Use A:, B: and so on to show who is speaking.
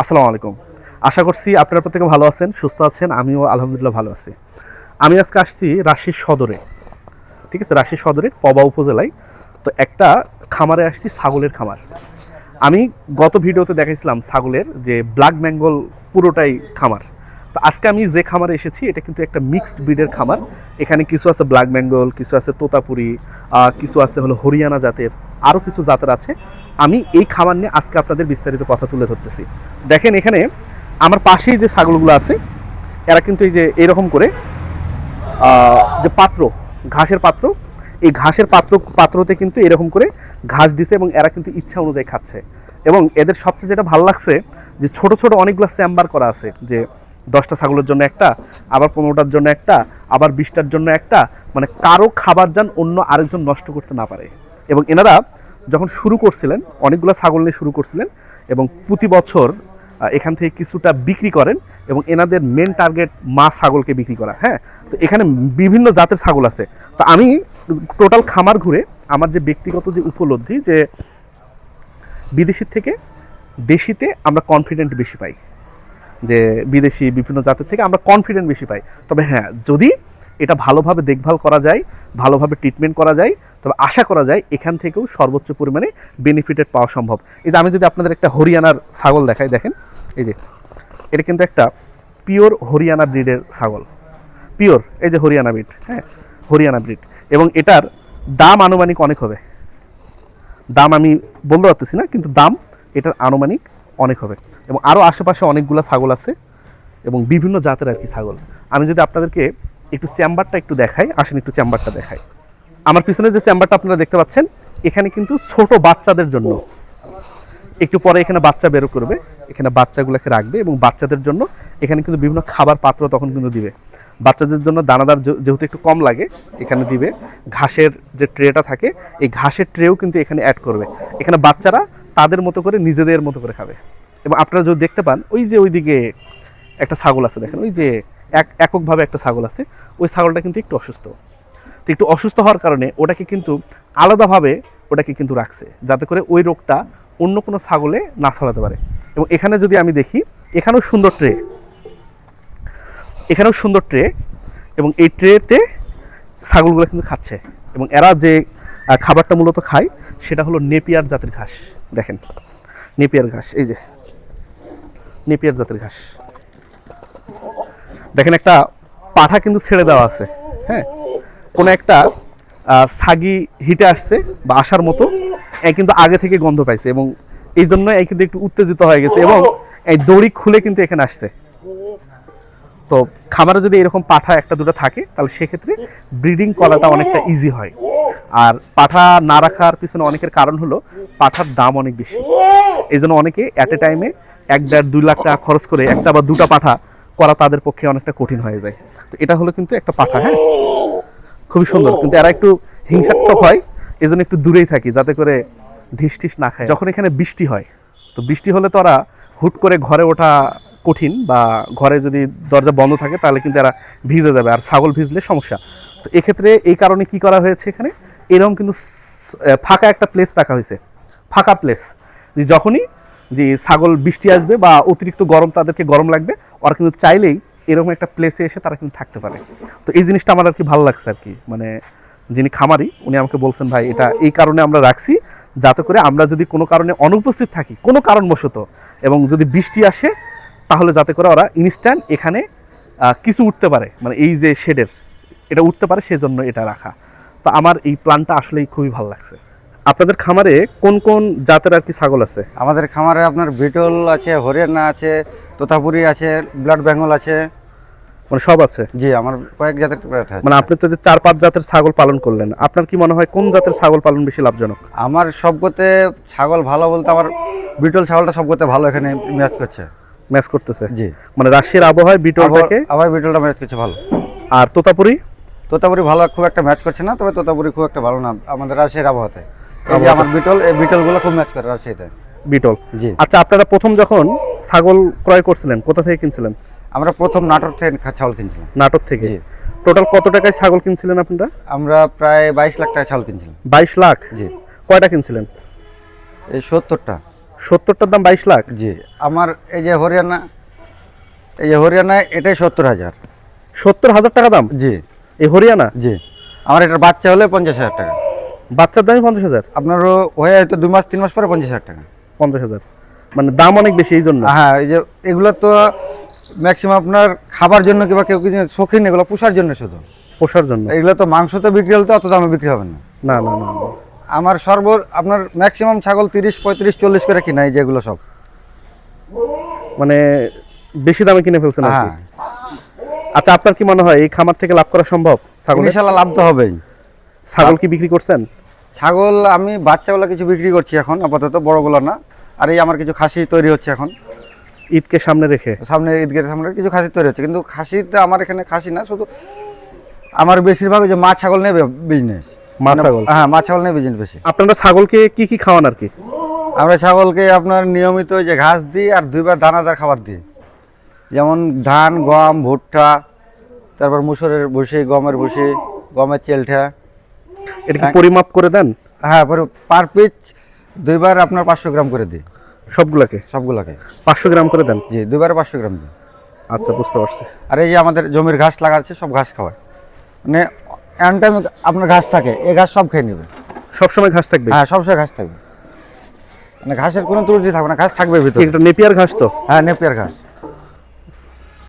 A: আসসালামু আলাইকুম। আশা করছি আপনারা প্রত্যেকে ভালো আছেন, সুস্থ আছেন, আমিও আলহামদুলিল্লাহ ভালো আছি। আমি আজকে আসছি রাশির সদরে, ঠিক আছে? রাশির সদরের পবা উপজেলায়। তো একটা খামারে আসছি, ছাগলের খামার। আমি গত ভিডিওতে দেখাইছিলাম ছাগলের যে ব্ল্যাক বেঙ্গল পুরোটাই খামার। তো আজকে আমি যে খামারে এসেছি, এটা কিন্তু একটা মিক্সড ব্রিডের খামার। এখানে কিছু আছে ব্ল্যাক বেঙ্গল, কিছু আছে তোতাপুরি কিছু আছে হলো হরিয়ানা জাতের আরও কিছু জাতের আছে। আমি এই খাবার নিয়ে আজকে আপনাদের বিস্তারিত কথা তুলে ধরতেছি। দেখেন এখানে আমার পাশেই যে ছাগলগুলো আছে, এরা কিন্তু এই যে এরকম করে যে পাত্র, ঘাসের পাত্র, এই ঘাসের পাত্র, পাত্রতে কিন্তু এরকম করে ঘাস দিছে এবং এরা কিন্তু ইচ্ছা অনুযায়ী খাচ্ছে। এবং এদের সবচেয়ে যেটা ভালো লাগছে, যে ছোট ছোট অনেকগুলো চেম্বার করা আছে, যে দশটা ছাগলের জন্য একটা, আবার পনেরোটার জন্য একটা, আবার বিশটার জন্য একটা মানে কারও খাবার যান অন্য আরেকজন নষ্ট করতে না পারে। এবং এনারা যখন শুরু করছিলেন, অনেকগুলো ছাগল নিয়ে শুরু করছিলেন এবং প্রতি বছর এখান থেকে কিছুটা বিক্রি করেন এবং এনাদের মেন টার্গেট মা ছাগলকে বিক্রি করা হ্যাঁ? তো এখানে বিভিন্ন জাতের ছাগল আছে। তো আমি টোটাল খামার ঘুরে আমার যে ব্যক্তিগত যে উপলব্ধি যে বিদেশির থেকে দেশিতে আমরা কনফিডেন্ট বেশি পাই। যে বিদেশি বিভিন্ন জাতের থেকে আমরা কনফিডেন্ট বেশি পাই। তবে হ্যাঁ যদি এটা ভালোভাবে দেখভাল করা যায়, ভালোভাবে ট্রিটমেন্ট করা যায়। তবে আশা করা যায় এখান থেকেও সর্বোচ্চ পরিমাণে বেনিফিটেড পাওয়া সম্ভব। এই যে আমি যদি আপনাদের একটা হরিয়ানার ছাগল দেখাই, দেখেন, এই যে, এটা কিন্তু একটা পিওর হরিয়ানা ব্রিডের ছাগল। পিওর এই যে হরিয়ানা ব্রিড হ্যাঁ হরিয়ানা ব্রিড এবং এটার দাম আনুমানিক অনেক হবে। দাম আমি বলতে পারতেছি না, কিন্তু দাম এটার আনুমানিক অনেক হবে। এবং আরও আশেপাশে অনেকগুলো ছাগল আছে এবং বিভিন্ন জাতের আর কি ছাগল। আমি যদি আপনাদেরকে একটু চেম্বারটা একটু দেখাই, আসেন একটু চেম্বারটা দেখাই। আমার পিছনে যে চেম্বারটা আপনারা দেখতে পাচ্ছেন, এখানে কিন্তু ছোট বাচ্চাদের জন্য। একটু পরে এখানে বাচ্চা বেরো করবে, এখানে বাচ্চাগুলোকে রাখবে এবং বাচ্চাদের জন্য এখানে কিন্তু বিভিন্ন খাবার পাত্র তখন কিন্তু দিবে। বাচ্চাদের জন্য দানাদার যেহেতু একটু কম লাগে, এখানে দিবে। ঘাসের যে ট্রেটা থাকে, এই ঘাসের ট্রেও কিন্তু এখানে অ্যাড করবে। এখানে বাচ্চারা তাদের মতো করে নিজেদের মতো করে খাবে। এবং আপনারা যদি দেখতে পান, ওই যে ওইদিকে একটা ছাগল আছে, দেখেন, ওই যে এক, এককভাবে একটা ছাগল আছে, ওই ছাগলটা কিন্তু একটু অসুস্থ। তো একটু অসুস্থ হওয়ার কারণে ওটাকে কিন্তু আলাদাভাবে ওটাকে কিন্তু রাখছে, যাতে করে ওই রোগটা অন্য কোনো ছাগলে না ছড়াতে পারে। এবং এখানে যদি আমি দেখি, এখানেও সুন্দর ট্রে। এখানেও সুন্দর ট্রে এবং এই ট্রেতে ছাগলগুলো কিন্তু খাচ্ছে। এবং এরা যে খাবারটা মূলত খায়, সেটা হলো নেপিয়ার জাতের ঘাস। দেখেন, নেপিয়ার ঘাস, এই যে, নেপিয়ার জাতের ঘাস। দেখেন একটা পাঠা কিন্তু ছেড়ে দেওয়া আছে হ্যাঁ? কোনো একটা সাগি হিটে আসছে বা আসার মতো, এ কিন্তু আগে থেকে গন্ধ পাইছে এবং এই জন্য এই কিন্তু একটু উত্তেজিত হয়ে গেছে এবং এই দড়ি খুলে কিন্তু এখানে আসছে। তো খামারে যদি এরকম পাঠা একটা দুটো থাকে, তাহলে সেক্ষেত্রে ব্রিডিং করাটা অনেকটা ইজি হয়। আর পাঠা না রাখার পিছনে অনেকের কারণ হলো পাঠার দাম অনেক বেশি। এই জন্য অনেকে অ্যাট এ টাইমে এক দেড় দুই লাখ টাকা খরচ করে একটা বা দুটা পাঠা করা তাদের পক্ষে অনেকটা কঠিন হয়ে যায়। তো এটা হলো কিন্তু একটা পাঠা হ্যাঁ? খুবই সুন্দর। কিন্তু এরা একটু হিংসাত্মক হয় এই জন্য একটু দূরেই থাকি, যাতে করে ঢিস টিস না খায়। যখন এখানে বৃষ্টি হয়, তো বৃষ্টি হলে তো ওরা হুট করে ঘরে ওঠা কঠিন বা ঘরে যদি দরজা বন্ধ থাকে, তাহলে কিন্তু এরা ভিজে যাবে। আর ছাগল ভিজলে সমস্যা। তো এক্ষেত্রে এই কারণে কি করা হয়েছে এখানে? এরকম কিন্তু ফাঁকা একটা প্লেস রাখা হয়েছে। ফাঁকা প্লেস যখনই যে ছাগল বৃষ্টি আসবে বা অতিরিক্ত গরম তাদেরকে গরম লাগবে, ওরা কিন্তু চাইলেই এরকম একটা প্লেসে এসে তারা কিন্তু থাকতে পারে। তো এই জিনিসটা আমার আর কি ভালো লাগছে আর কি। মানে যিনি খামারি, উনি আমাকে বলছেন, ভাই, এটা এই কারণে আমরা রাখছি, যাতে করে আমরা যদি কোনো কারণে অনুপস্থিত থাকি, কোনো কারণবশত, এবং যদি বৃষ্টি আসে, তাহলে যাতে করে ওরা ইনস্ট্যান্ট এখানে কিছু উঠতে পারে। মানে এই যে শেডের এটা উঠতে পারে, সেজন্য এটা রাখা। তো আমার এই প্ল্যানটা আসলেই খুবই ভালো লাগছে। আপনাদের খামারে কোন কোন জাতের আর কি ছাগল আছে?
B: আমাদের খামারে আপনার বিটল আছে হরিয়ানা আছে তোতাপুরি আছে ব্লাড বেঙ্গল আছে।
A: মানে সব আছে?
B: জি আমার কয়েক জাতের
A: মানে আপনি তো চার পাঁচ জাতের ছাগল পালন করলেন আপনার কি মনে হয় কোন জাতের ছাগল পালন বেশি লাভজনক?
B: আমার সবগতে ছাগল ভালো বলতে আমার বিটল ছাগলটা সবগতে ভালো এখানে ম্যাচ করছে।
A: ম্যাচ করতেছে?
B: জি।
A: মানে রাশিয়ার আবহাওয়ায় বিটলটাকে?
B: আবার- বিটলটা ম্যাচ করছে ভালো।
A: আর তোতাপুরি?
B: তোতাপুরি ভালো খুব একটা ম্যাচ করছে না তবে তোতাপুরি খুব একটা ভালো না আমাদের রাজশাহীর আবহাওয়াতে। এই যে আমার বিটল এই বিটলগুলো খুব ম্যাচ করে রাজশাহীতে।
A: বিটল।
B: জি।
A: আচ্ছা আপনারা প্রথম যখন ছাগল ক্রয় করছিলেন কোথা থেকে কিনছিলেন?
B: আমরা প্রথম নাটোর থেকে ছাগল কিনছিলাম।
A: নাটক থেকে?
B: জি।
A: টোটাল কত টাকায় ছাগল কিনছিলেন আপনারা?
B: আমরা প্রায় বাইশ লাখ টাকা ছাগল কিনছিলাম।
A: বাইশ লাখ?
B: জি।
A: কয়টা কিনছিলেন?
B: এই সত্তরটা।
A: সত্তরটার দাম বাইশ লাখ?
B: জি। আমার এই যে হরিয়ানা এই যে হরিয়ানা এটাই সত্তর হাজার।
A: সত্তর হাজার টাকা দাম?
B: জি।
A: এই হরিয়ানা?
B: জি। আমার এটার বাচ্চা হলে পঞ্চাশ হাজার টাকা।
A: বাচ্চার দামই পঞ্চাশ হাজার।
B: আপনারও হয়ে হয়তো দুই মাস তিন মাস পরে পঞ্চাশ হাজার টাকা।
A: পঞ্চাশ হাজার। মানে দাম অনেক বেশি এই জন্য।
B: হ্যাঁ এই যে এগুলো তো ম্যাক্সিমাম আপনার খাবার জন্য কিংবা কেউ কিছু শৌখিন এগুলো পোষার জন্য শুধু।
A: পোষার জন্য।
B: এগুলো তো মাংস তো বিক্রি হলে তো অত দামে বিক্রি হবে না।
A: না না না।
B: আমার সর্ব আপনার ম্যাক্সিমাম ছাগল তিরিশ পঁয়ত্রিশ চল্লিশ করে কিনা এই যেগুলো সব।
A: মানে বেশি দামে কিনে ফেলছেন
B: হ্যাঁ।
A: আচ্ছা আপনার কি মনে হয় এই খামার থেকে লাভ করা সম্ভব ছাগল
B: ইনশাল্লাহ লাভ তো হবেই।
A: ছাগল কি বিক্রি করছেন?
B: ছাগল আমি বাচ্চাগুলো কিছু বিক্রি করছি এখন আপাতত বড়গুলো না। আর এই আমার কিছু খাসি তৈরি হচ্ছে এখন।
A: ঈদকে সামনে রেখে?
B: সামনে ঈদগের সামনে কিছু খাসি তৈরি হচ্ছে। কিন্তু খাসিতে আমার এখানে খাসি না শুধু আমার বেশিরভাগ যে মা ছাগল নেবে বিজনেস
A: মা ছাগল?
B: হ্যাঁ মা ছাগল নেবে বিজনেস বেশি।
A: আপনারা ছাগলকে কি কি খাওয়ান আর কি?
B: আমরা ছাগলকে আপনার নিয়মিত ওই যে ঘাস দিই আর দুইবার দানাদার খাবার দিই। যেমন ধান গম ভুট্টা তারপর মুসুরের ভুসি গমের ভুসি গমের চেলঠা।
A: এটা কি। পরিমাপ করে দেন?
B: হ্যাঁ পার পিচ দুইবার আপনার পাঁচশো গ্রাম করে দিই।
A: সবগুলাকে?
B: সবগুলোকে।
A: পাঁচশো গ্রাম করে দেন?
B: জি দুইবারে পাঁচশো গ্রাম দিই।
A: আচ্ছা বুঝতে পারছি।
B: আর এই যে আমাদের জমির ঘাস লাগাচ্ছে সব ঘাস খাওয়ায়। মানে এন টাইম আপনার ঘাস থাকে এই ঘাস সব খেয়ে নেবে।
A: সবসময় ঘাস থাকবে?
B: হ্যাঁ সবসময় ঘাস থাকবে। মানে ঘাসের কোনো ত্রুটি থাকবে না ঘাস থাকবে ভিতরে।
A: এটা নেপিয়ার ঘাস তো?
B: হ্যাঁ নেপিয়ার ঘাস।